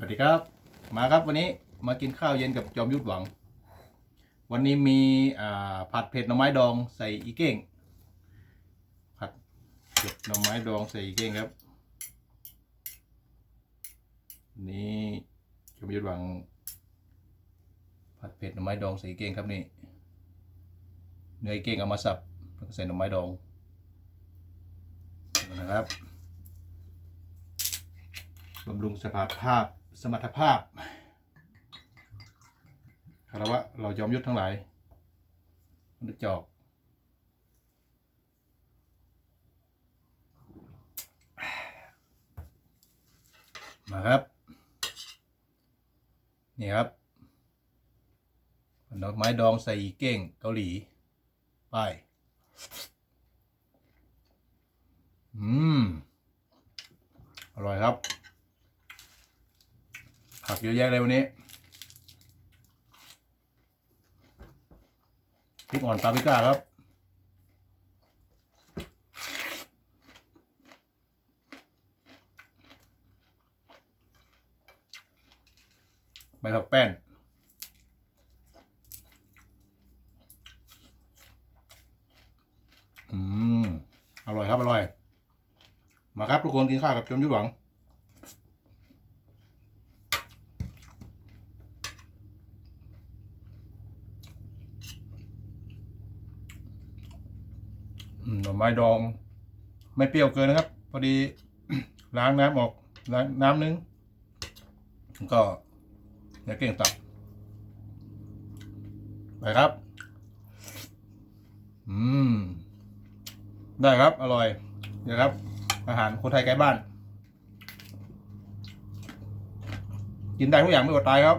สวัสดีครับ มาครับวันนี้มากินข้าวเย็นกับจอมยุทธหวัง วันนี้มีผัดเผ็ดหน่อไม้ดองใส่อีเก้ง ผัดเผ็ดหน่อไม้ดองใส่อีเก้งครับนี่จอมยุทธหวัง ผัดเผ็ดหน่อไม้ดองใส่อีเก้งครับนี่เนื้ออีเก้งเอามาสับแล้วก็ใส่หน่อไม้ดองนะครับบำรุงสภาพภาพ สมรรถภาพคารวะเรายอมยุทธทั้งหลายมันจอกมาครับ นี่ครับดอกไม้ดองใส่อีเก้งเกาหลีไปอืม อร่อยครับ ผักเยอะแยะเลยวันนี้พริกอ่อนปาปริก้าครับใบผักแป้นอืม อร่อยครับ อร่อย มาครับ ทุกคนกินข้าวกับจมยุทธหวัง น่อไม้ดอง ไม่เปรี้ยวเกินนะครับ พอดีล้างน้ำออกล้างน้ำนึง ก็เดี๋ยวเก่งตับไปครับ อืม ได้ครับ อร่อยเดี๋ยวครับ อาหารคนไทยใกล้บ้าน กินได้ทุกอย่างไม่อดตายครับ